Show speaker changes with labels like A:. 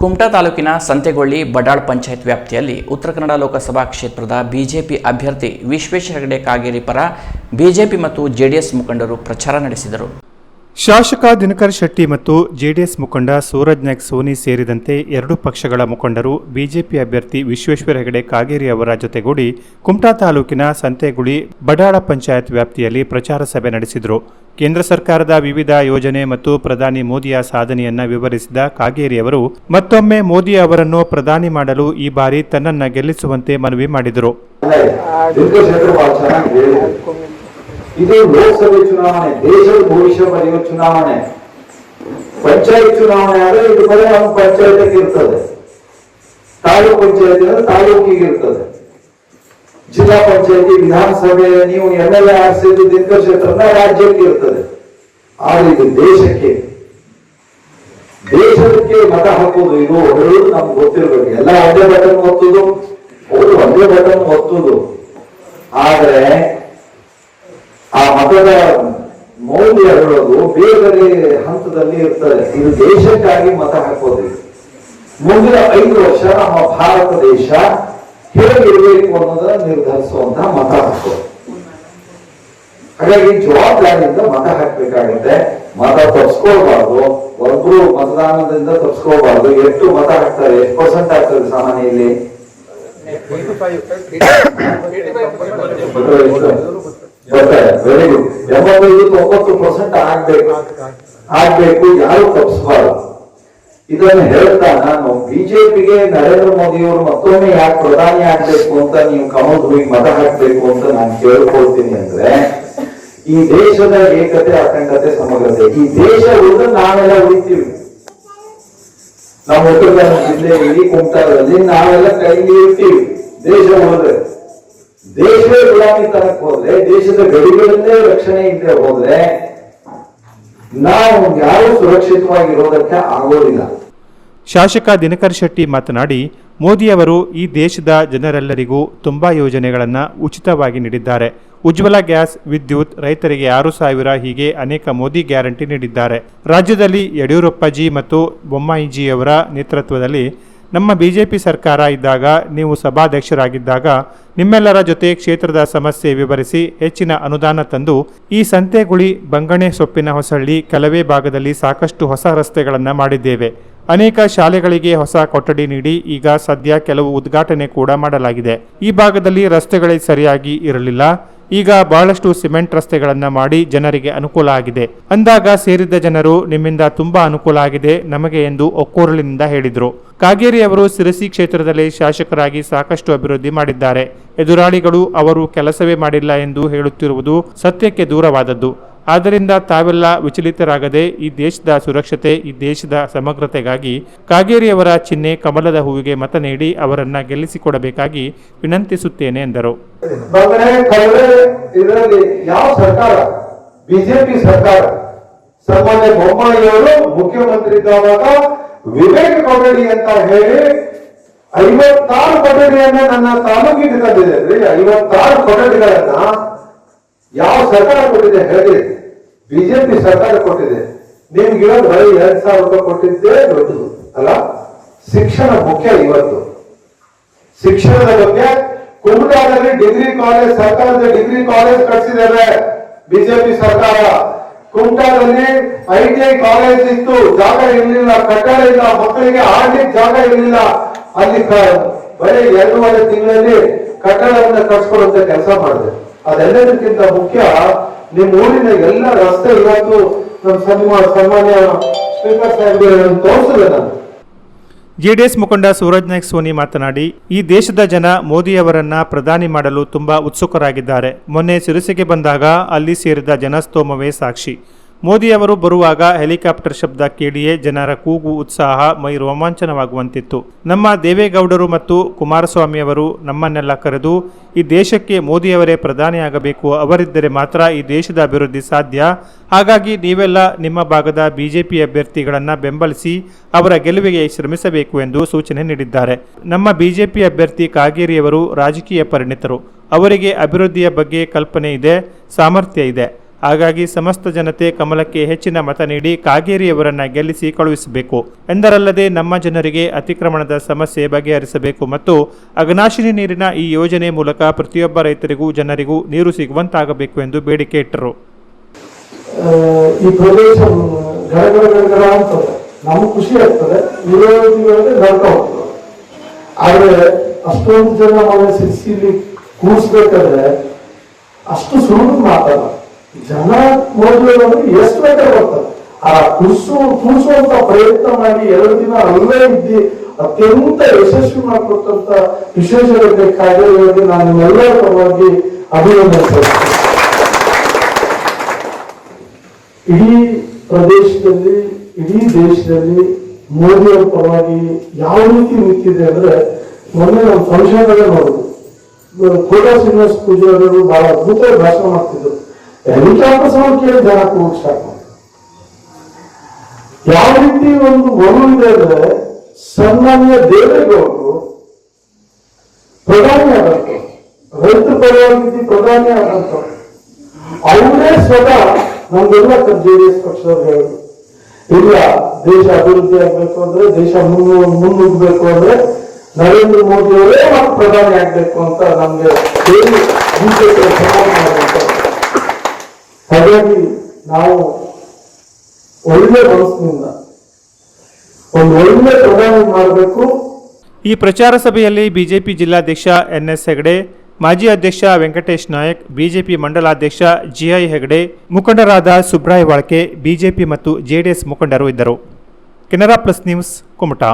A: ಕುಮಟಾ ತಾಲೂಕಿನ ಸಂತೆಗೊಳ್ಳಿ ಬಡಾಳ್ ಪಂಚಾಯತ್ ವ್ಯಾಪ್ತಿಯಲ್ಲಿ ಉತ್ತರ ಕನ್ನಡ ಲೋಕಸಭಾ ಕ್ಷೇತ್ರದ ಬಿಜೆಪಿ ಅಭ್ಯರ್ಥಿ ವಿಶ್ವೇಶ್ವರ ಹೆಗಡೆ ಕಾಗೇರಿ ಪರ ಬಿಜೆಪಿ ಮತ್ತು ಜೆಡಿಎಸ್ ಮುಖಂಡರು ಪ್ರಚಾರ ನಡೆಸಿದರು.
B: ಶಾಸಕ ದಿನಕರ್ ಶೆಟ್ಟಿ ಮತ್ತು ಜೆಡಿಎಸ್ ಮುಖಂಡ ಸೂರಜ್ ನಾಯ್ಕ್ ಸೋನಿ ಸೇರಿದಂತೆ ಎರಡು ಪಕ್ಷಗಳ ಮುಖಂಡರು ಬಿಜೆಪಿ ಅಭ್ಯರ್ಥಿ ವಿಶ್ವೇಶ್ವರ ಹೆಗಡೆ ಕಾಗೇರಿ ಅವರ ಜೊತೆಗೂಡಿ ಕುಮಟಾ ತಾಲೂಕಿನ ಸಂತೆಗುಳಿ ಬಡಾಳ ಪಂಚಾಯತ್ ವ್ಯಾಪ್ತಿಯಲ್ಲಿ ಪ್ರಚಾರ ಸಭೆ ನಡೆಸಿದರು. ಕೇಂದ್ರ ಸರ್ಕಾರದ ವಿವಿಧ ಯೋಜನೆ ಮತ್ತು ಪ್ರಧಾನಿ ಮೋದಿಯ ಸಾಧನೆಯನ್ನ ವಿವರಿಸಿದ ಕಾಗೇರಿ ಅವರು, ಮತ್ತೊಮ್ಮೆ ಮೋದಿ ಅವರನ್ನು ಪ್ರಧಾನಿ ಮಾಡಲು ಈ ಬಾರಿ ತನ್ನನ್ನು ಗೆಲ್ಲಿಸುವಂತೆ ಮನವಿ ಮಾಡಿದರು.
C: ಇದು ಲೋಕಸಭೆ ಚುನಾವಣೆ, ದೇಶದ ಭವಿಷ್ಯ ಬರೆಯುವ ಚುನಾವಣೆ. ಪಂಚಾಯತ್ ಚುನಾವಣೆ ಆದ್ರೆ ಇದು ಬರೀ ನಮ್ಮ ಪಂಚಾಯತ್ ಇರ್ತದೆ. ತಾಲೂಕ್ ಪಂಚಾಯತ್ ಅಂದ್ರೆ ತಾಲೂಕಿಗೆ ಇರ್ತದೆ. ಜಿಲ್ಲಾ ಪಂಚಾಯತಿ, ವಿಧಾನಸಭೆ, ನೀವು ಎಲ್ ಎ ಆರಿಸಿದ್ದು ದಿನಕರ್ ಕ್ಷೇತ್ರನ ರಾಜ್ಯಕ್ಕೆ ಇರ್ತದೆ. ಆದ್ರೆ ಇದು ದೇಶಕ್ಕೆ. ದೇಶಕ್ಕೆ ಮತ ಹಾಕೋದು ಇದು ಹೇಳೋದು ನಮ್ಗೆ ಗೊತ್ತಿರ್ಬೇಕು. ಎಲ್ಲ ಒಂದೇ ಬಟನ್ ಒತ್ತುದು ಅವರು ಒಂದೇ ಬಟನ್ ಒತ್ತುದು ಆದ್ರೆ ಆ ಮತದ ಮೌಲ್ಯ ಹೇಳೋದು ಬೇರೆ ಬೇರೆ ಹಂತದಲ್ಲಿ ಇರ್ತದೆ. ಇದು ದೇಶಕ್ಕಾಗಿ ಮತ ಹಾಕೋದ್ರಿ. ಮುಂದಿನ ಐದು ವರ್ಷ ನಮ್ಮ ಭಾರತ ದೇಶ ಹೇಗಿರ್ಬೇಕು ಅನ್ನೋದನ್ನ ನಿರ್ಧರಿಸುವಂತಹ ಮತ ಹಾಕೋದು ಹಾಗಾಗಿ ಜವಾಬ್ದಾರಿಯಿಂದ ಮತ ಹಾಕ್ಬೇಕಾಗುತ್ತೆ. ಮತ ತಪ್ಸ್ಕೊಳ್ಬಾರ್ದು. ಒಬ್ರು ಮತದಾನದಿಂದ ತಪ್ಸ್ಕೋಬಾರ್ದು ಎಷ್ಟು ಮತ ಹಾಕ್ತಾರೆ? ಎಷ್ಟು ಪರ್ಸೆಂಟ್ ಆಗ್ತದೆ ಸಾಮಾನ್ಯ ಇಲ್ಲಿ ವೆರಿ ಗುಡ್ ಎಂಬತ್ತೈದು ತೊಂಬತ್ತು ಪರ್ಸೆಂಟ್ ಆಗ್ಬೇಕು. ಆಗ್ಬೇಕು. ಯಾರು ತಪ್ಪಿಸಬಾರದು ಇದನ್ನು ಹೇಳ್ತಾ ನಾನು ಬಿಜೆಪಿಗೆ ನರೇಂದ್ರ ಮೋದಿ ಅವರು ಮತ್ತೊಮ್ಮೆ ಯಾಕೆ ಪ್ರಧಾನಿ ಆಗ್ಬೇಕು ಅಂತ ನೀವು ಕಮಲ್ ಹೋಗಿ ಮತ ಹಾಕ್ಬೇಕು ಅಂತ ನಾನು ಕೇಳ್ಕೊಳ್ತೀನಿ ಅಂದ್ರೆ ಈ ದೇಶದ ಏಕತೆ ಅಖಂಡತೆ ಸಮಗ್ರತೆ ಈ ದೇಶ ಉಳಿದ ನಾವೆಲ್ಲ ಉಳಿತೀವಿ. ನಮ್ಮ ಉತ್ತರ ಜಿಲ್ಲೆಯಲ್ಲಿ ಕುಮಟಾದಲ್ಲಿ ನಾವೆಲ್ಲ ಕೈಲಿ ಇರ್ತೀವಿ ದೇಶ ಉಳಿದ್ರೆ. ದೇಶವೇ ಗುಲಾಮಿತನಕ್ಕೆ ಹೋದ್ರೆ ದೇಶದ ಗಡಿಗಳನ್ನೇ ರಕ್ಷಣೆ ಇಲ್ಲದೆ ಹೋದ್ರೆ ನಾವು ಯಾರು ಸುರಕ್ಷಿತವಾಗಿರೋದಕ್ಕೆ ಆಗೋದಿಲ್ಲ.
B: ಶಾಸಕ ದಿನಕರ್ ಶೆಟ್ಟಿ ಮಾತನಾಡಿ, ಮೋದಿಯವರು ಈ ದೇಶದ ಜನರೆಲ್ಲರಿಗೂ ತುಂಬಾ ಯೋಜನೆಗಳನ್ನು ಉಚಿತವಾಗಿ ನೀಡಿದ್ದಾರೆ. ಉಜ್ವಲ ಗ್ಯಾಸ್, ವಿದ್ಯುತ್, ರೈತರಿಗೆ ಆರು ಸಾವಿರ ಹೀಗೆ ಅನೇಕ ಮೋದಿ ಗ್ಯಾರಂಟಿ ನೀಡಿದ್ದಾರೆ. ರಾಜ್ಯದಲ್ಲಿ ಯಡಿಯೂರಪ್ಪಜಿ ಮತ್ತು ಬೊಮ್ಮಾಯಿಜಿಯವರ ನೇತೃತ್ವದಲ್ಲಿ ನಮ್ಮ ಬಿ ಜೆ ಪಿ ಸರ್ಕಾರ ಇದ್ದಾಗ ನೀವು ಸಭಾಧ್ಯಕ್ಷರಾಗಿದ್ದಾಗ ನಿಮ್ಮೆಲ್ಲರ ಜೊತೆ ಕ್ಷೇತ್ರದ ಸಮಸ್ಯೆ ವಿವರಿಸಿ ಹೆಚ್ಚಿನ ಅನುದಾನ ತಂದು ಈ ಸಂತೆಗುಳಿ, ಬಂಗಣೆ, ಸೊಪ್ಪಿನ ಹೊಸಳ್ಳಿ ಕೆಲವೇ ಭಾಗದಲ್ಲಿ ಸಾಕಷ್ಟು ಹೊಸ ರಸ್ತೆಗಳನ್ನು ಮಾಡಿದ್ದೇವೆ. ಅನೇಕ ಶಾಲೆಗಳಿಗೆ ಹೊಸ ಕೊಠಡಿ ನೀಡಿ ಈಗ ಸದ್ಯ ಕೆಲವು ಉದ್ಘಾಟನೆ ಕೂಡ ಮಾಡಲಾಗಿದೆ. ಈ ಭಾಗದಲ್ಲಿ ರಸ್ತೆಗಳೇ ಸರಿಯಾಗಿ ಇರಲಿಲ್ಲ. ಈಗ ಬಹಳಷ್ಟು ಸಿಮೆಂಟ್ ರಸ್ತೆಗಳನ್ನು ಮಾಡಿ ಜನರಿಗೆ ಅನುಕೂಲ ಆಗಿದೆ. ಅಂದಾಗ ಸೇರಿದ್ದ ಜನರು ನಿಮ್ಮಿಂದ ತುಂಬಾ ಅನುಕೂಲ ಆಗಿದೆ ನಮಗೆ ಎಂದು ಒಕ್ಕೂರಲಿನಿಂದ ಹೇಳಿದರು. ಕಾಗೇರಿ ಅವರು ಸಿರಸಿ ಕ್ಷೇತ್ರದಲ್ಲಿ ಶಾಸಕರಾಗಿ ಸಾಕಷ್ಟು ಅಭಿವೃದ್ಧಿ ಮಾಡಿದ್ದಾರೆ. ಎದುರಾಳಿಗಳು ಅವರು ಕೆಲಸವೇ ಮಾಡಿಲ್ಲ ಎಂದು ಹೇಳುತ್ತಿರುವುದು ಸತ್ಯಕ್ಕೆ ದೂರವಾದದ್ದು. ಆದ್ದರಿಂದ ತಾವೆಲ್ಲ ವಿಚಲಿತರಾಗದೆ ಈ ದೇಶದ ಸುರಕ್ಷತೆ, ಈ ದೇಶದ ಸಮಗ್ರತೆಗಾಗಿ ಕಾಗೇರಿಯವರ ಚಿಹ್ನೆ ಕಮಲದ ಹೂವಿಗೆ ಮತ ನೀಡಿ ಅವರನ್ನ ಗೆಲ್ಲಿಸಿಕೊಡಬೇಕಾಗಿ ವಿನಂತಿಸುತ್ತೇನೆ ಎಂದರು.
C: ಯಾವ ಸರ್ಕಾರ? ಬಿಜೆಪಿ ಸರ್ಕಾರ. ಸನ್ಮಾನ್ಯ ಬೊಮ್ಮಾಯಿಯವರು ಮುಖ್ಯಮಂತ್ರಿ ಇದ್ದಾಗ ವಿವೇಕ ಕೊಠಡಿ ಅಂತ ಹೇಳಿ ಐವತ್ತಾರು ಕೊಠಡಿಯನ್ನ ನನ್ನ ತಾಲೂಕಿಗೆ ತಂದಿದೆ. ಐವತ್ತಾರು ಕೊಠಡಿಗಳನ್ನ ಯಾವ ಸರ್ಕಾರ ಕೊಟ್ಟಿದೆ ಹೇಳಿ. ಬಿಜೆಪಿ ಸರ್ಕಾರ ಕೊಟ್ಟಿದೆ. ನಿಮ್ಗಿರೋದು ಬರೀ ಎರಡ್ ಸಾವಿರ ರೂಪಾಯಿ ಕೊಟ್ಟಿದ್ದೇ ದೊಡ್ಡದು, ಅಲ್ಲ? ಶಿಕ್ಷಣ ಮುಖ್ಯ ಇವತ್ತು. ಶಿಕ್ಷಣದ ಬಗ್ಗೆ ಕುಮಟಾದಲ್ಲಿ ಡಿಗ್ರಿ ಕಾಲೇಜ್, ಸರ್ಕಾರದ ಡಿಗ್ರಿ ಕಾಲೇಜ್ ಕಟ್ಸಿದ್ದಾರೆ ಬಿಜೆಪಿ ಸರ್ಕಾರ. ಕುಮಟಾದಲ್ಲಿ ಐ ಟಿ ಐ ಕಾಲೇಜ್ ಇತ್ತು, ಜಾಗ ಇರಲಿಲ್ಲ, ಕಟ್ಟಡ ಇಲ್ಲ, ಮಕ್ಕಳಿಗೆ ಆಡ್ಲಿಕ್ಕೆ ಜಾಗ ಇರಲಿಲ್ಲ. ಅಲ್ಲಿ ಬರೀ ಎರಡೂವರೆ ತಿಂಗಳಲ್ಲಿ ಕಟ್ಟಡವನ್ನು ಕಟ್ಸ್ಕೊಳ್ಳುವಂತ ಕೆಲಸ ಮಾಡಿದೆ. ಅದೆಲ್ಲದಕ್ಕಿಂತ ಮುಖ್ಯ ನಿಮ್ಮ ಊರಿನ ಎಲ್ಲ ರಸ್ತೆ ಇವತ್ತು ನಮ್ಮ ಸನ್ಮಾನ ಸನ್ಮಾನ್ಯ ಸ್ಪೀಕರ್ ಸಾಹೇಬ್ ತೋರಿಸಿದೆ ನಾನು.
B: ಜೆಡಿಎಸ್ ಮುಖಂಡ ಸೂರಜ್ ನಾಯ್ಕ್ ಸೋನಿ ಮಾತನಾಡಿ, ಈ ದೇಶದ ಜನ ಮೋದಿಯವರನ್ನ ಪ್ರಧಾನಿ ಮಾಡಲು ತುಂಬಾ ಉತ್ಸುಕರಾಗಿದ್ದಾರೆ. ಮೊನ್ನೆ ಸಿರಸಿಗೆ ಬಂದಾಗ ಅಲ್ಲಿ ಸೇರಿದ ಜನಸ್ತೋಮವೇ ಸಾಕ್ಷಿ. ಮೋದಿಯವರು ಬರುವಾಗ ಹೆಲಿಕಾಪ್ಟರ್ ಶಬ್ದ ಕೇಳಿಯೇ ಜನರ ಕೂಗು, ಉತ್ಸಾಹ, ಮೈ ರೋಮಾಂಚನವಾಗುವಂತಿತ್ತು. ನಮ್ಮ ದೇವೇಗೌಡರು ಮತ್ತು ಕುಮಾರಸ್ವಾಮಿಯವರು ನಮ್ಮನ್ನೆಲ್ಲ ಕರೆದು, ಈ ದೇಶಕ್ಕೆ ಮೋದಿಯವರೇ ಪ್ರಧಾನಿಯಾಗಬೇಕು, ಅವರಿದ್ದರೆ ಮಾತ್ರ ಈ ದೇಶದ ಅಭಿವೃದ್ಧಿ ಸಾಧ್ಯ. ಹಾಗಾಗಿ ನೀವೆಲ್ಲ ನಿಮ್ಮ ಭಾಗದ ಬಿಜೆಪಿ ಅಭ್ಯರ್ಥಿಗಳನ್ನು ಬೆಂಬಲಿಸಿ, ಅವರ ಗೆಲುವಿಗೆ ಶ್ರಮಿಸಬೇಕು ಎಂದು ಸೂಚನೆ ನೀಡಿದ್ದಾರೆ. ನಮ್ಮ ಬಿಜೆಪಿ ಅಭ್ಯರ್ಥಿ ಕಾಗೇರಿಯವರು ರಾಜಕೀಯ ಪರಿಣಿತರು. ಅವರಿಗೆ ಅಭಿವೃದ್ಧಿಯ ಬಗ್ಗೆ ಕಲ್ಪನೆ ಇದೆ, ಸಾಮರ್ಥ್ಯ ಇದೆ. ಹಾಗಾಗಿ ಸಮಸ್ತ ಜನತೆ ಕಮಲಕ್ಕೆ ಹೆಚ್ಚಿನ ಮತ ನೀಡಿ ಕಾಗೇರಿಯವರನ್ನ ಗೆಲ್ಲಿಸಿ ಕಳುಹಿಸಬೇಕು. ಎಂದರಲ್ಲದೆ ನಮ್ಮ ಜನರಿಗೆ ಅತಿಕ್ರಮಣದ ಸಮಸ್ಯೆ ಬಗೆಹರಿಸಬೇಕು ಮತ್ತು ಅಗ್ನಾಶಿನಿ ನೀರಿನ ಈ ಯೋಜನೆ ಮೂಲಕ ಪ್ರತಿಯೊಬ್ಬ ರೈತರಿಗೂ ಜನರಿಗೂ ನೀರು ಸಿಗುವಂತಾಗಬೇಕು ಎಂದು ಬೇಡಿಕೆ ಇಟ್ಟರು.
D: ಅಷ್ಟೊಂದು ಜನ ಕೂರಿಸ್ಬೇಕಾದ್ರೆ ಅಷ್ಟು ಸುಲಭ ಮಾತಲ್ಲ. ಜನ ನೋಡಿದ್ರೆ ಎಷ್ಟು ಬೇಕಾದ್ರೆ ಬರ್ತದೆ? ಆ ಕುಸು ಕುಸುವಂತ ಪ್ರಯತ್ನ ಮಾಡಿ ಎರಡು ದಿನ ಅಲ್ಲೇ ಇದ್ದಿ ಅತ್ಯಂತ ಯಶಸ್ವಿ ಮಾಡಿಕೊಟ್ಟಂತ ವಿಶೇಷತೆ ಕಾಯ್ದೆಗಳಿಗೆ ನಾನು ಎಲ್ಲರ ಪರವಾಗಿ ಅಭಿನಂದಿಸ್ತೇನೆ. ಇಡೀ ಪ್ರದೇಶದಲ್ಲಿ, ಇಡೀ ದೇಶದಲ್ಲಿ ಮೋದಿಯವರ ಪರವಾಗಿ ಯಾವ ರೀತಿ ನಿಂತಿದೆ ಅಂದ್ರೆ ಮೊನ್ನೆ ನಮ್ಮ ಸಂಶೋಧನೆ ನೋಡುದು ಕೋಟಾ ಶ್ರೀನಿವಾಸ ಪೂಜಾರರು ಬಹಳ ಅದ್ಭುತ ಭಾಷಣ ಮಾಡ್ತಿದ್ರು. ಸೌಂಡ್ ಕೇಳಿ ಜನ ಮಾಡ್ತಾರೆ ಯಾವ ರೀತಿ ಒಂದು ಒಲವು ಇದೆ ಅಂದ್ರೆ ಸನ್ಮಾನ್ಯ ದೇವೇಗೌಡರು ಪ್ರಧಾನಿ ಆದಂತ ರೈತ ಪರವಾಗಿ ಪ್ರಧಾನಿ ಆದಂತ ಅವರೇ ಸ್ವತಃ ನಮ್ಗೆಲ್ಲ ಜೆಡಿಎಸ್ ಪಕ್ಷದವ್ರು ಹೇಳಿದ್ರು. ಇಲ್ಲ, ದೇಶ ಅಭಿವೃದ್ಧಿ ಆಗ್ಬೇಕು ಅಂದ್ರೆ, ದೇಶ ಮುನ್ನು ಮುನ್ನುಗ್ಬೇಕು ಅಂದ್ರೆ ನರೇಂದ್ರ ಮೋದಿ ಅವರೇ ಪ್ರಧಾನಿ ಆಗ್ಬೇಕು ಅಂತ ನಮ್ಗೆ ಬಿಜೆಪಿ ಹಾಗಾಗಿ ನಾವು ಒಳ್ಳೆ ಮನಸ್ಸಿನಿಂದ ಒಂದು ಒಳ್ಳೆ ಪ್ರಧಾನಿ ಮಾಡಬೇಕು.
B: ಈ ಪ್ರಚಾರ ಸಭೆಯಲ್ಲಿ ಬಿಜೆಪಿ ಜಿಲ್ಲಾಧ್ಯಕ್ಷ ಎನ್ ಎಸ್ ಹೆಗಡೆ, ಮಾಜಿ ಅಧ್ಯಕ್ಷ ವೆಂಕಟೇಶ್ ನಾಯಕ್, ಬಿಜೆಪಿ ಮಂಡಲಾಧ್ಯಕ್ಷ ಜಿಐ ಹೆಗಡೆ, ಮುಖಂಡರಾದ ಸುಬ್ರಾಯ್ ವಾಳ್ಕೆ, ಬಿಜೆಪಿ ಮತ್ತು ಜೆಡಿಎಸ್ ಮುಖಂಡರು ಇದ್ದರು. Canara plus news Kumta.